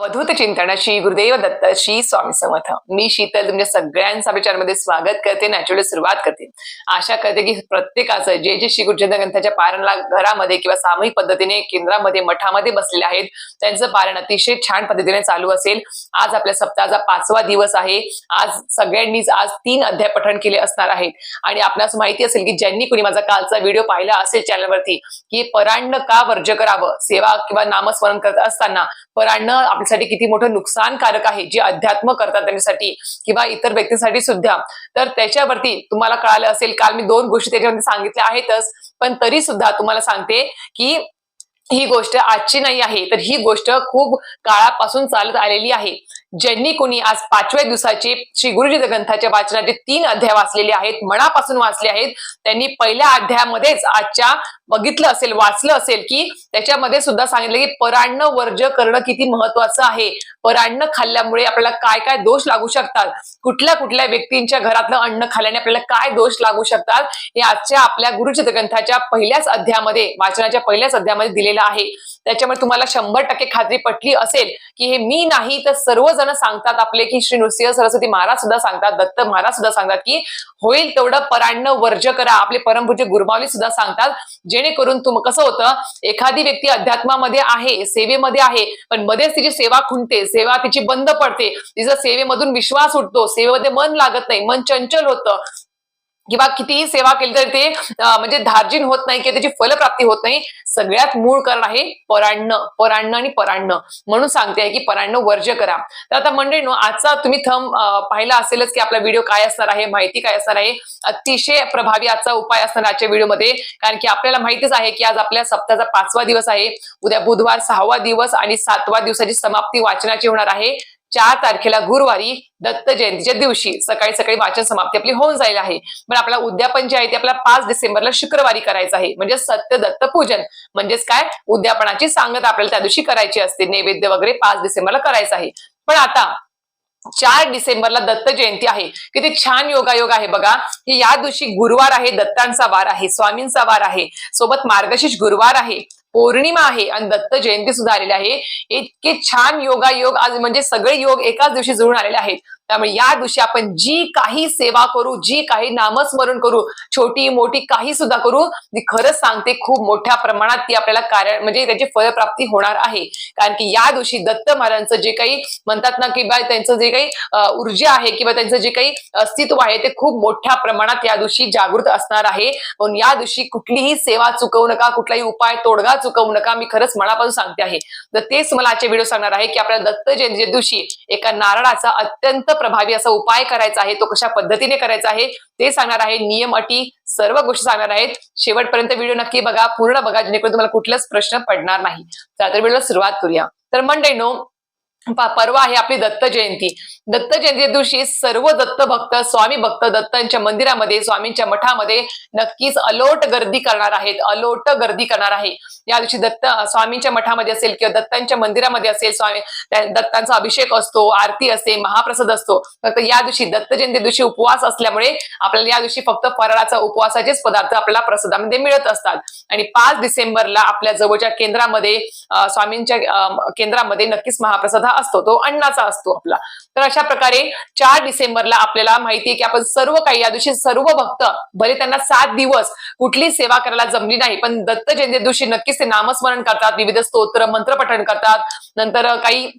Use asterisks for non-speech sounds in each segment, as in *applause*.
अवधूत चिंतन श्री गुरुदेव दत्त श्री स्वामी समर्थ. मी शीतल तुमच्या सगळ्यांचा विचारमध्ये स्वागत करते नॅचरली सुरुवात करते. आशा करते की प्रत्येकाचं जे जे श्री गुरुचंद ग्रंथाच्या पारणला घरामध्ये किंवा सामूहिक पद्धतीने केंद्रामध्ये मठामध्ये बसलेले आहेत त्यांचं पारण अतिशय छान पद्धतीने चालू असेल. आज आपल्या सप्ताहाचा पाचवा दिवस आहे. आज सगळ्यांनीच आज तीन अध्याय पठण केले असणार आहेत. आणि आपणास माहिती असेल की ज्यांनी कुणी माझा कालचा व्हिडिओ पाहिला असेल चॅनलवरती की परांड का वर्ज करावं? सेवा किंवा नामस्मरण करत असताना परांड आपल्यासाठी किती मोठं नुकसानकारक आहे जे अध्यात्म करतात त्यांच्यासाठी किंवा इतर व्यक्तींसाठी सुद्धा. तर त्याच्यावरती तुम्हाला कळालं असेल काल मी दोन गोष्टी त्याच्यामध्ये सांगितल्या आहेतच पण तरी सुद्धा तुम्हाला सांगते की ही गोष्ट आजची नाही आहे. तर ही गोष्ट खूप काळापासून चालत आलेली आहे. ज्यांनी कोणी आज पाचव्या दिवसाचे श्री गुरुजी ग्रंथाच्या वाचनाचे तीन अध्याय वाचलेले आहेत मनापासून वाचले आहेत त्यांनी पहिल्या अध्यायामध्येच आजच्या बघितलं असेल वाचलं असेल की त्याच्यामध्ये सुद्धा सांगितलं की परान्न वर्ज करणं किती महत्वाचं आहे. परान्न खाल्ल्यामुळे आपल्याला काय काय दोष लागू शकतात? कुठल्या कुठल्या व्यक्तींच्या घरातलं अन्न खाल्ल्याने आपल्याला काय दोष लागू शकतात? हे आजच्या आपल्या गुरुचित ग्रंथाच्या पहिल्याच अध्यायामध्ये वाचनाच्या पहिल्याच अध्यायामध्ये दिलेलं आहे. त्याच्यामुळे तुम्हाला शंभर टक्के खात्री पटली असेल की हे मी नाही तर सर्वजण सांगतात आपले की श्री नृसिंह सरस्वती महाराज सुद्धा सांगतात दत्त महाराज सुद्धा सांगतात की होईल तेवढं परान्न वर्ज करा. आपले परमपूज्य गुरुमावली सुद्धा सांगतात जेणेकरून तुम कसं होतं एखादी व्यक्ती अध्यात्मामध्ये आहे सेवेमध्ये आहे पण मध्येच तिची सेवा खुंटते सेवा तिची बंद पडते. तिचा सेवेमधून विश्वास उठतो सेवेमध्ये मन लागत नाही मन चंचल होतं. किंवा कितीही सेवा केली तरी ते म्हणजे धार्जिन होत नाही किंवा त्याची फलप्राप्ती होत नाही. सगळ्यात मूळ कारण आहे पराण्ण पराण्ण आणि पराण्ण म्हणून सांगते आहे की पराण्ण वर्ज्य करा. तर आता मंडळीनो आजचा तुम्ही थंब पाहिला असेलच की आपला व्हिडिओ काय असणार आहे माहिती काय असणार आहे. अतिशय प्रभावी आजचा उपाय असणार आजच्या व्हिडिओमध्ये. कारण की आपल्याला माहितीच आहे की आज आपल्या सप्ताहाचा पाचवा दिवस आहे. उद्या बुधवार सहावा दिवस आणि सातवा दिवसाची समाप्ती वाचनाची होणार आहे. चार तारखेला गुरुवारी दत्त जयंतीच्या दिवशी सकाळी सकाळी वाचन समाप्ती आपली होऊन जाईल आहे. पण आपला उद्यापन जे आहे ते आपल्याला पाच डिसेंबरला शुक्रवारी करायचं आहे. म्हणजे सत्य दत्त पूजन. म्हणजेच काय? उद्यापनाची सांगत आपल्याला त्या दिवशी करायची असते. नैवेद्य वगैरे पाच डिसेंबरला करायचं आहे. पण आता चार डिसेंबरला दत्त जयंती आहे. किती छान योगायोग आहे बघा. की या दिवशी गुरुवार आहे दत्तांचा वार आहे स्वामींचा वार आहे. सोबत मार्गशीर्ष गुरुवार आहे. पौर्णिमा आहे आणि दत्त जयंती सुद्धा आलेली आहे. इतके छान योगायोग आज म्हणजे सगळे योग एकाच दिवशी जुळून आलेले आहेत. त्यामुळे या दिवशी आपण जी काही सेवा करू जी काही नामस्मरण करू छोटी मोठी काही सुद्धा करू मी खरंच सांगते खूप मोठ्या प्रमाणात ती आपल्याला कार्य म्हणजे त्याची फलप्राप्ती होणार आहे. कारण की या दिवशी दत्त महाराजांचं जे काही म्हणतात ना की त्यांचं जे काही ऊर्जा आहे किंवा त्यांचं जे काही अस्तित्व आहे ते खूप मोठ्या प्रमाणात या दिवशी जागृत असणार आहे. म्हणून या दिवशी कुठलीही सेवा चुकवू नका कुठलाही उपाय तोडगा चुकवू नका मी खरंच मनापासून सांगते आहे. तर तेच मला आजचे व्हिडिओ सांगणार आहे की आपल्याला दत्त जयंती दिवशी एका नारळाचा अत्यंत प्रभावी असा उपाय करायचा आहे तो कशा पद्धतीने करायचा आहे ते सांगणार आहे. नियम अटी सर्व गोष्टी सांगणार आहेत. शेवटपर्यंत व्हिडिओ नक्की बघा पूर्ण बघा जेणेकरून तुम्हाला कुठलाच प्रश्न पडणार नाही. चला तर व्हिडिओला सुरुवात करूया. तर मंडळी नो परवा आहे आपली दत्त जयंती. दत्त जयंती दिवशी सर्व दत्त भक्त स्वामी भक्त दत्तांच्या मंदिरामध्ये स्वामींच्या मठामध्ये नक्कीच अलोट गर्दी करणार आहेत अलोट गर्दी करणार आहे. या दिवशी दत्त स्वामींच्या मठामध्ये असेल किंवा दत्तांच्या मंदिरामध्ये असेल स्वामी दत्तांचा अभिषेक असतो आरती असते महाप्रसाद असतो. फक्त या दिवशी दत्त जयंती दिवशी उपवास असल्यामुळे आपल्याला या दिवशी फक्त फराळाचा उपवासाचेच पदार्थ आपल्याला प्रसादामध्ये मिळत असतात. आणि पाच डिसेंबरला आपल्या जवळच्या केंद्रामध्ये स्वामींच्या केंद्रामध्ये नक्कीच महाप्रसाद हा असतो तो अन्नाचा असतो आपला. तर अशा प्रकारे चार डिसेंबरला आपल्याला माहिती आहे की आपण सर्व काही या दिवशी सर्व भक्त भले त्यांना सात दिवस कुठली सेवा करायला जमली नाही पण दत्त जयंती दिवशी नक्कीच ते नामस्मरण करतात विविध स्तोत्र मंत्रपठण करतात. नंतर काही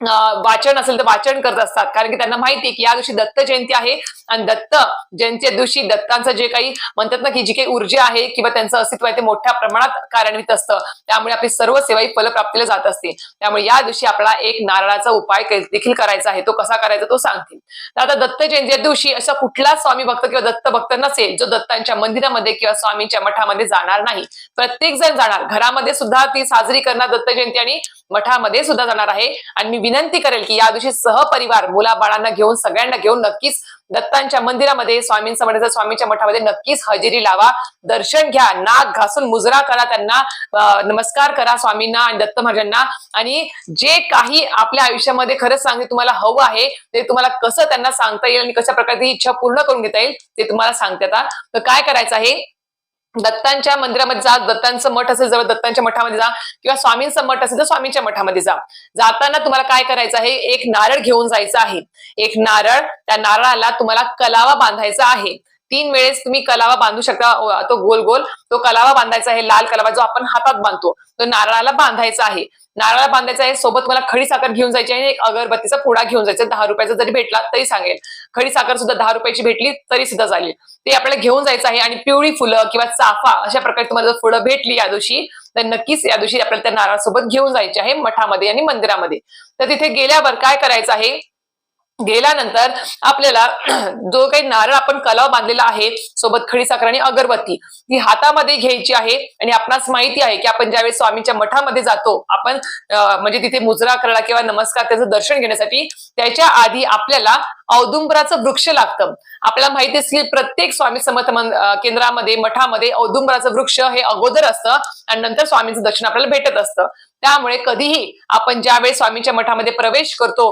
वाचन असेल तर वाचन करत असतात. कारण की त्यांना माहिती आहे की या दिवशी दत्त जयंती आहे आणि दत्त जयंतीच्या दिवशी दत्तांचं जे काही म्हणतात ना की जी काही ऊर्जा आहे किंवा त्यांचं अस्तित्व आहे ते मोठ्या प्रमाणात कार्यान्वित असतं. त्यामुळे आपली सर्व सेवा ही फलप्राप्तीला जात असते. त्यामुळे या दिवशी आपला एक नारळाचा उपाय देखील करायचा आहे. तो कसा करायचा तो सांगतील तर आता दत्त जयंतीच्या दिवशी असा कुठला स्वामी भक्त किंवा दत्त भक्त नसेल जो दत्तांच्या मंदिरामध्ये किंवा स्वामींच्या मठामध्ये जाणार नाही. प्रत्येक जण जाणार. घरामध्ये सुद्धा ती साजरी करणार दत्त जयंती आणि मठामध्ये सुद्धा जाणार आहे. आणि मी विनंती करेल की या दिवशी सहपरिवार मुलाबाळांना घेऊन सगळ्यांना घेऊन नक्कीच दत्तांच्या मंदिरामध्ये स्वामींचा म्हणायचं स्वामींच्या मठामध्ये नक्कीच हजेरी लावा दर्शन घ्या नाक घासून मुजरा करा त्यांना नमस्कार करा स्वामींना आणि दत्त महाराजांना. आणि जे काही आपल्या आयुष्यामध्ये खरंच सांगते तुम्हाला हवं आहे ते तुम्हाला कसं त्यांना सांगता येईल आणि कशा प्रकारची इच्छा पूर्ण करून घेता येईल ते तुम्हाला सांगता येतात तर काय करायचं आहे? दत्तांच्या मंदिरामध्ये जा दत्तांचं मठ असेल जवळ दत्तांच्या मठामध्ये जा किंवा स्वामींचं मठ असेल तर स्वामींच्या मठामध्ये जा. जाताना तुम्हाला काय करायचं आहे? एक नारळ घेऊन जायचं आहे. एक नारळ त्या नारळाला तुम्हाला कलावा बांधायचा आहे. तीन वेळेस तुम्ही कलावा बांधू शकता. तो गोल गोल तो कलावा बांधायचा आहे लाल कलावा जो आपण हातात बांधतो तो नारळाला बांधायचा आहे. नारळाला बांधायचा आहे सोबत तुम्हाला खडी साखर घेऊन जायची आहे एक अगरबत्तीचा पुडा घेऊन जायचा दहा रुपयाचा जरी भेटला तरी सांगेल. खडी साखर सुद्धा दहा रुपयाची भेटली तरी सुद्धा चालेल. ते आपल्याला घेऊन जायचं आहे आणि पिवळी फुलं किंवा चाफा अशा प्रकारे तुम्हाला जर फुलं भेटली या दिवशी तर नक्कीच या दिवशी आपल्याला त्या नारळासोबत घेऊन जायचे आहे मठामध्ये आणि मंदिरामध्ये. तर तिथे गेल्यावर काय करायचं आहे? गेल्यानंतर आपल्याला *clears throat* जो काही नारळ आपण कलाव बांधलेला आहे सोबत खडी साखर आणि अगरबत्ती ती हातामध्ये घ्यायची आहे. आणि आपणास माहिती आहे की आपण ज्यावेळेस स्वामींच्या मठामध्ये जातो आपण म्हणजे तिथे मुजरा करायला किंवा नमस्कार त्याचं दर्शन घेण्यासाठी त्याच्या आधी आपल्याला औदुंबराचं वृक्ष लागतं. आपल्याला माहिती असेल की प्रत्येक स्वामी समर्थ केंद्रामध्ये मठामध्ये औदुंबराचं वृक्ष हे अगोदर असतं आणि नंतर स्वामींचं दर्शन आपल्याला भेटत असतं. त्यामुळे कधीही आपण ज्यावेळेस स्वामींच्या मठामध्ये प्रवेश करतो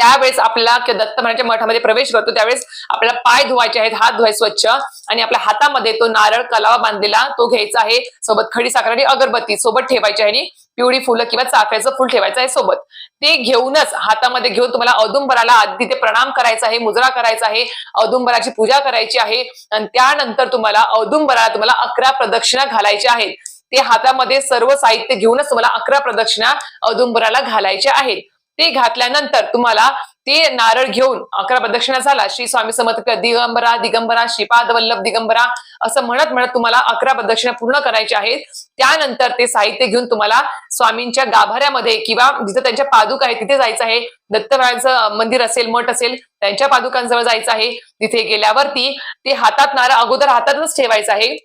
त्यावेळेस आपल्याला किंवा दत्त महाराजांच्या मठामध्ये प्रवेश करतो त्यावेळेस आपल्याला पाय धुवायचे आहेत हात धुवायचे स्वच्छ. आणि आपल्या हातामध्ये तो नारळ कलावा बांधलेला तो घ्यायचा आहे. सोबत खडी साखर आणि अगरबत्ती सोबत ठेवायची आहे आणि पिवळी फुलं किंवा चाफ्याचं फुल ठेवायचं आहे सोबत. ते घेऊनच हातामध्ये घेऊन तुम्हाला औदुंबराला आधी ते प्रणाम करायचा आहे मुजरा करायचा आहे औदुंबराची पूजा करायची आहे. आणि त्यानंतर तुम्हाला औदुंबराला तुम्हाला अकरा प्रदक्षिणा घालायच्या आहेत. ते हातामध्ये सर्व साहित्य घेऊनच तुम्हाला अकरा प्रदक्षिणा औदुंबराला घालायच्या आहेत. ते घातल्यानंतर तुम्हाला ते नारळ घेऊन अकरा प्रदक्षिणा झाला. श्री स्वामी समर्थ दिगंबरा दिगंबरा श्रीपाद वल्लभ दिगंबरा असं म्हणत म्हणत तुम्हाला अकरा प्रदक्षिणा पूर्ण करायच्या आहेत. त्यानंतर ते साहित्य घेऊन तुम्हाला स्वामींच्या गाभाऱ्यामध्ये किंवा जिथं त्यांच्या पादुका आहेत तिथे जायचं आहे. दत्तरायाचं मंदिर असेल मठ असेल त्यांच्या पादुकांजवळ जायचं आहे. तिथे गेल्यावरती ते हातात नारळ अगोदर हातातच ठेवायचं आहे.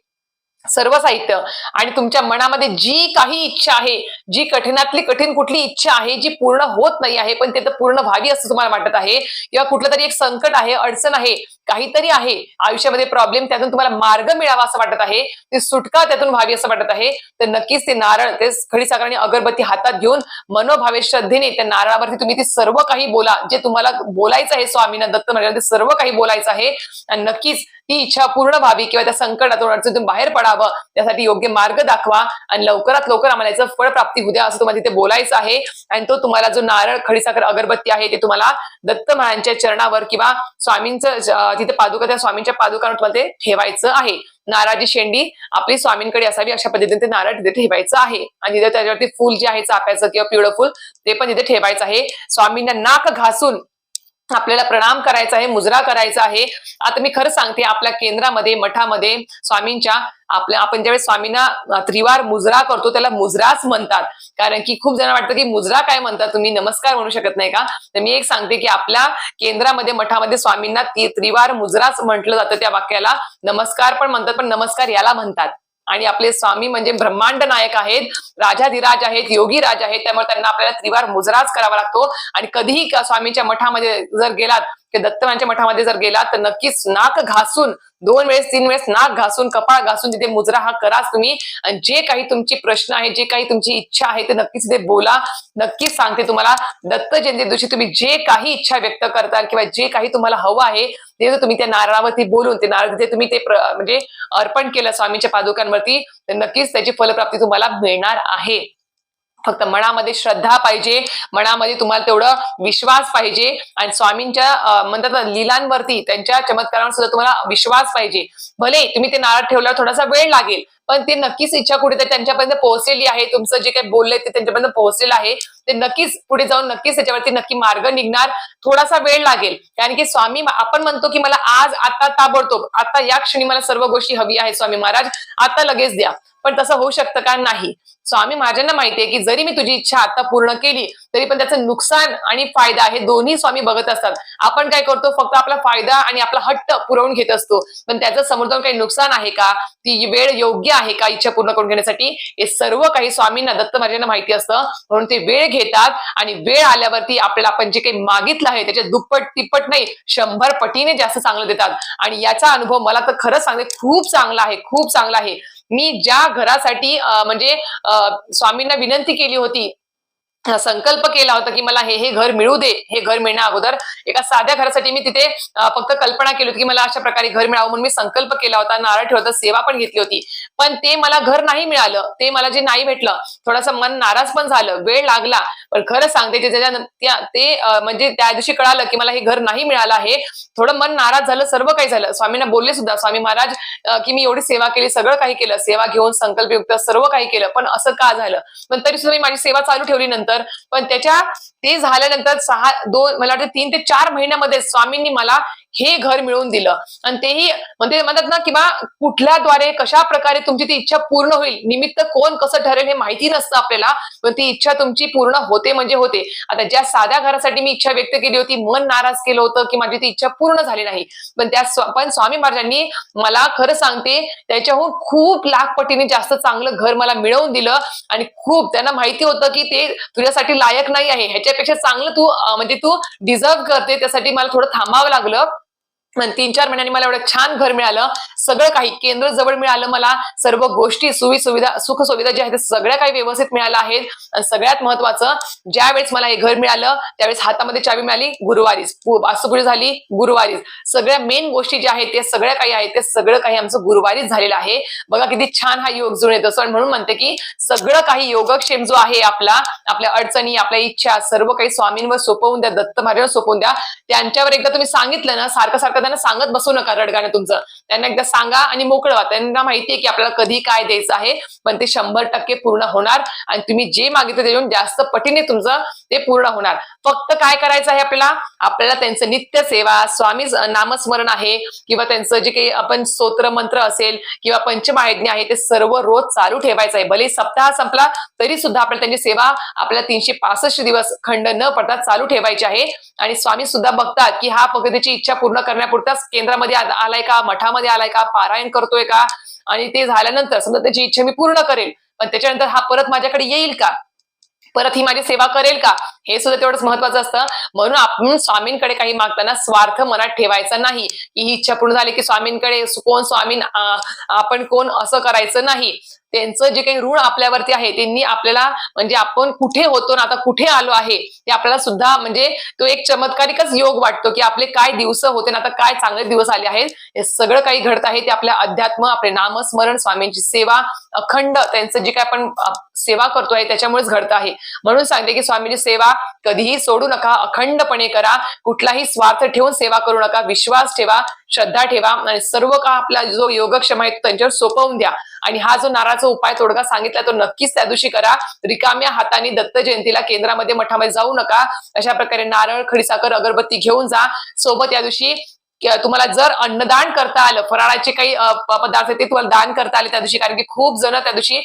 सर्व साहित्य. आणि तुमच्या मनामध्ये जी काही इच्छा आहे जी कठीणातली कठीण कुठली इच्छा आहे जी पूर्ण होत नाही आहे पण ते तर पूर्ण व्हावी असं तुम्हाला वाटत आहे किंवा कुठलं तरी एक संकट आहे अडचण आहे काहीतरी आहे. आयुष्यामध्ये प्रॉब्लेम त्यातून तुम्हाला मार्ग मिळावा असं वाटत आहे. ती सुटका त्यातून व्हावी असं वाटत आहे. तर नक्कीच ते नारळ ते खडी साखर आणि अगरबत्ती हातात घेऊन मनोभावे श्रद्धेने त्या नारळावरती तुम्ही ते सर्व काही बोला. जे तुम्हाला बोलायचं आहे स्वामींना दत्त म्हणजे सर्व काही बोलायचं आहे. आणि नक्कीच ती इच्छा पूर्ण व्हावी किंवा त्या संकटातून अडचणीतून बाहेर पडावं. त्यासाठी योग्य मार्ग दाखवा आणि लवकरात लवकर आम्हाला याचं फळ प्राप्ती होऊ द्या असं तुम्हाला तिथे बोलायचं आहे. आणि तो तुम्हाला जो नारळ खडीसाखर अगरबत्ती आहे ते तुम्हाला दत्त महाराजांच्या चरणावर किंवा स्वामींचं तिथे पादुका त्या स्वामींच्या पादुकांवर तुम्हाला ते ठेवायचं आहे. नाराजी शेंडी आपली स्वामींकडे असावी अशा पद्धतीने ते नारळ तिथे ठेवायचं आहे. आणि तिथे त्याच्यावरती फुल जे आहे चाफ्याचं किंवा पिवळं फुल ते पण तिथे ठेवायचं आहे. स्वामींना नाक घासून आपल्याला प्रणाम करायचा आहे मुजरा करायचा आहे. आता मी खरं सांगते आपल्या केंद्रामध्ये मठामध्ये स्वामींच्या आपल्या आपण ज्यावेळेस स्वामींना त्रिवार मुजरा करतो त्याला मुजराच म्हणतात. कारण की खूप जण वाटतं की मुजरा काय म्हणतात? तुम्ही नमस्कार म्हणू शकत नाही का? तर मी एक सांगते की आपल्या केंद्रामध्ये मठामध्ये स्वामींना त्रिवार मुजराच म्हटलं जातं त्या वाक्याला. नमस्कार पण म्हणतात पण नमस्कार याला म्हणतात. आणि आपले स्वामी म्हणजे ब्रह्मांड नायक आहेत राजाधिराज आहेत योगी राज आहेत त्यामुळे त्यांना आपल्याला त्रिवार मुजराच करावा लागतो. आणि कधीही स्वामीच्या स्वामींच्या मठामध्ये जर गेलात की दत्तमांच्या मठामध्ये जर गेला तर नक्कीच नाक घासून दोन वेळेस तीन वेळेस नाक घासून कपाळ घासून तिथे मुजरा हा कराच तुम्ही. आणि जे काही तुमची प्रश्न आहे जे काही तुमची इच्छा आहे ते नक्कीच तिथे बोला. नक्कीच सांगते तुम्हाला दत्त जयंती दिवशी तुम्ही जे काही इच्छा व्यक्त करताल किंवा जे काही तुम्हाला हवं आहे ते जर तुम्ही त्या नारळावरती बोलून ते नारळ तिथे तुम्ही ते म्हणजे अर्पण केलं स्वामींच्या पादुकांवरती तर नक्कीच त्याची फलप्राप्ती तुम्हाला मिळणार आहे. फक्त मनामध्ये श्रद्धा पाहिजे मनामध्ये तुम्हाला तेवढं विश्वास पाहिजे आणि स्वामींच्या म्हणतात लिलांवरती लीलांवरती त्यांच्या चमत्कारांवर सुद्धा तुम्हाला विश्वास पाहिजे. भले तुम्ही ते नारळ ठेवल्यावर थोडासा वेळ लागेल पण ते नक्कीच इच्छा कुठेतरी त्यांच्यापर्यंत पोहोचलेली आहे. तुमचं जे काही बोललंय ते त्यांच्यापर्यंत पोहोचलेलं आहे. ते नक्कीच पुढे जाऊन नक्कीच त्याच्यावरती नक्की मार्ग निघणार. थोडासा वेळ लागेल. कारण की स्वामी आपण म्हणतो की मला आज आता ताबडतोब आता या क्षणी मला सर्व गोष्टी हवी आहे स्वामी महाराज. आता लगेच द्या. पण तसं होऊ शकतं का? नाही. स्वामी महाराजांना माहितीये की जरी मी तुझी इच्छा आता पूर्ण केली तरी पण त्याचं नुकसान आणि फायदा हे दोन्ही स्वामी बघत असतात. आपण काय करतो फक्त आपला फायदा आणि आपला हट्ट पुरवून घेत असतो. पण त्याचं समोर जाऊन काही नुकसान आहे का? ती वेळ योग्य आहे का इच्छा पूर्ण करून घेण्यासाठी? हे सर्व काही स्वामींना दत्त महाराजांना माहिती असतं. म्हणून ते वेळ घेतात आणि वेळ आल्यावरती आपल्याला आपण जे काही मागितलं आहे त्याच्या दुप्पट तिप्पट नाही शंभर पटीने जास्त चांगलं देतात. आणि याचा अनुभव मला तर खरंच सांगते खूप चांगला आहे खूप चांगला आहे. मी ज्या घरासाठी म्हणजे स्वामींना विनंती केली होती संकल्प केला होता की मला हे हे घर मिळू दे हे घर मिळण्या अगोदर. एका साध्या घरासाठी मी तिथे फक्त कल्पना केली होती की मला अशा प्रकारे घर मिळावं म्हणून मी संकल्प केला होता. नारळ ठेवला सेवा पण घेतली होती. पण ते मला घर नाही मिळालं. ते मला जे नाही भेटलं थोडंसं मन नाराज पण झालं वेळ लागला. पण खरं सांगते ते म्हणजे त्या दिवशी कळालं की मला हे घर नाही मिळालं आहे. थोडं मन नाराज झालं सर्व काही झालं. स्वामींना बोलले सुद्धा स्वामी महाराज की मी एवढी सेवा केली सगळं काही केलं. सेवा घेऊन संकल्पयुक्त सर्व काही केलं. पण असं का झालं? पण तरी सुद्धा मी माझी सेवा चालू ठेवली नंतर. पण त्याच्या ते झाल्यानंतर सहा दोन मला वाटतं तीन ते चार महिन्यामध्ये स्वामींनी मला हे घर मिळवून दिलं. आणि तेही म्हणजे म्हणतात ना किंवा कुठल्याद्वारे कशा प्रकारे तुमची ती इच्छा पूर्ण होईल निमित्त कोण कसं ठरेल हे माहिती नसतं आपल्याला पण ती इच्छा तुमची पूर्ण होते म्हणजे होते. आता ज्या साध्या घरासाठी मी इच्छा व्यक्त केली होती मन नाराज केलं होतं की माझी ती इच्छा पूर्ण झाली नाही. पण त्या पण स्वामी महाराजांनी मला खरं सांगते त्याच्याहून खूप लाख पटीने जास्त चांगलं घर मला मिळवून दिलं आणि खूप त्यांना माहिती होतं की ते तुझ्यासाठी लायक नाही आहे. ह्याच्यापेक्षा चांगलं तू म्हणजे तू डिझर्व करते त्यासाठी मला थोडं थांबावं लागलं. तीन चार महिन्यांनी मला एवढं छान घर मिळालं. सगळं काही केंद्र जवळ मिळालं मला. सर्व गोष्टी सुवि सुविधा सुख सुविधा ज्या आहेत सगळ्या काही व्यवस्थित मिळाल्या आहेत. आणि सगळ्यात महत्वाचं ज्या वेळेस मला हे घर मिळालं त्यावेळेस हातामध्ये चावी मिळाली गुरुवारीच. पु- झाली गुरुवारीच. सगळ्या मेन गोष्टी ज्या आहेत त्या सगळ्या काही आहेत ते सगळं काही आमचं गुरुवारीच झालेलं आहे. बघा किती छान हा योग जुळून येतो. सण म्हणून म्हणते की सगळं काही योगक्षेम जो आहे आपला आपल्या अडचणी आपल्या इच्छा सर्व काही स्वामींवर सोपवून द्या दत्त महाराजांवर सोपवून द्या. त्यांच्यावर एकदा तुम्ही सांगितलं ना सारखं सारखं त्यांना सांगत बसू नका रडगाणं तुमचं. त्यांना एकदा सांगा आणि मोकळवा त्यांना माहितीये की आपल्याला कधी काय द्यायचं आहे पण ते शंभर टक्के पूर्ण होणार आणि तुम्ही जे मागितलं देऊन जास्त पटीने तुमचं ते पूर्ण होणार. फक्त काय करायचं आहे आपल्याला? आपल्याला त्यांचं नित्य सेवा स्वामी नामस्मरण आहे किंवा त्यांचं जे काही आपण स्तोत्र मंत्र असेल किंवा पंचमायज्ञ आहे ते सर्व रोज चालू ठेवायचं आहे. भले सप्ताह संपला तरी सुद्धा आपल्याला त्यांची सेवा आपल्याला तीनशे पासष्ट दिवस खंड न पडता चालू ठेवायची आहे. आणि स्वामी सुद्धा बघतात की हा फक्त त्याची इच्छा पूर्ण करण्यापुरताच केंद्रामध्ये आलाय का? मठामध्ये आलाय का? पारायण करतोय का? आणि ते झाल्यानंतर समजा त्याची इच्छा मी पूर्ण करेल पण त्याच्यानंतर हा परत माझ्याकडे येईल का? परत ही माझी सेवा करेल का? हे सुद्धा तेवढंच महत्वाचं असतं. म्हणून आपण स्वामींकडे काही मागताना स्वार्थ मनात ठेवायचा नाही. की ही इच्छा पूर्ण झाली की स्वामींकडे कोण स्वामीन आपण कोण असं करायचं नाही. त्यांचं जे काही ऋण आपल्यावरती आहे त्यांनी आपल्याला म्हणजे आपण कुठे होतो ना आता कुठे आलो आहे ते आपल्याला सुद्धा म्हणजे तो एक चमत्कारिकच योग वाटतो की आपले काय दिवस होते ना आता काय चांगले दिवस आले आहेत हे सगळं काही घडत आहे ते आपल्या अध्यात्म आपले नामस्मरण स्वामींची सेवा अखंड त्यांचं जे काय आपण सेवा करतो आहे त्याच्यामुळेच घडत आहे. म्हणून सांगते की स्वामींची सेवा कधीही सोडू नका अखंडपणे करा कुठलाही स्वार्थ ठेवून सेवा करू नका विश्वास ठेवा श्रद्धा ठेवा आणि सर्व का आपला जो योगक्षम आहे तो त्यांच्यावर सोपवून द्या. आणि हा जो नाराचा उपाय तोडगा सांगितला तो नक्कीच त्या दिवशी करा. रिकाम्या हाताने दत्त जयंतीला केंद्रामध्ये मठामध्ये जाऊ नका. अशा प्रकारे नारळ खडीसाखर अगरबत्ती घेऊन जा. सोबत या दिवशी तुम्हाला जर अन्नदान करता आलं फराळाचे काही पदार्थ ते तुम्हाला दान करता आले त्या दिवशी कारण की खूप जण त्या दिवशी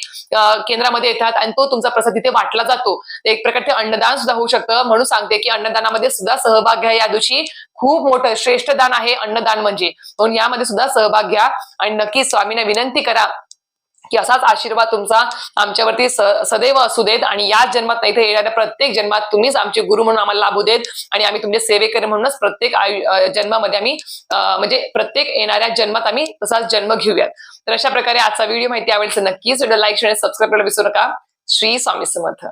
केंद्रामध्ये येतात आणि तो तुमचा प्रसाद तिथे वाटला जातो. एक प्रकारचे अन्नदान सुद्धा होऊ शकतं. म्हणून सांगते की अन्नदानामध्ये सुद्धा सहभाग घ्या. या दिवशी खूप मोठं श्रेष्ठ दान आहे अन्नदान म्हणजे. म्हणून यामध्ये सुद्धा सहभाग घ्या. आणि नक्की स्वामींना विनंती करा. की असाच आशीर्वाद तुमचा आमच्यावरती सदैव असू देत आणि याच जन्मात नाही तर येणाऱ्या प्रत्येक जन्मात तुम्हीच आमचे गुरु म्हणून आम्हाला लाभू देत आणि आम्ही तुमचे सेवेकरी म्हणूनच प्रत्येक आयु- जन्मामध्ये आम्ही म्हणजे प्रत्येक येणाऱ्या जन्मात आम्ही तसाच जन्म घेऊयात. तर अशा प्रकारे आजचा व्हिडिओ माहिती आवडेल नक्कीच व्हिडिओ लाईक शेअर सबस्क्राईब करायला विसरू नका. श्री स्वामी समर्थ.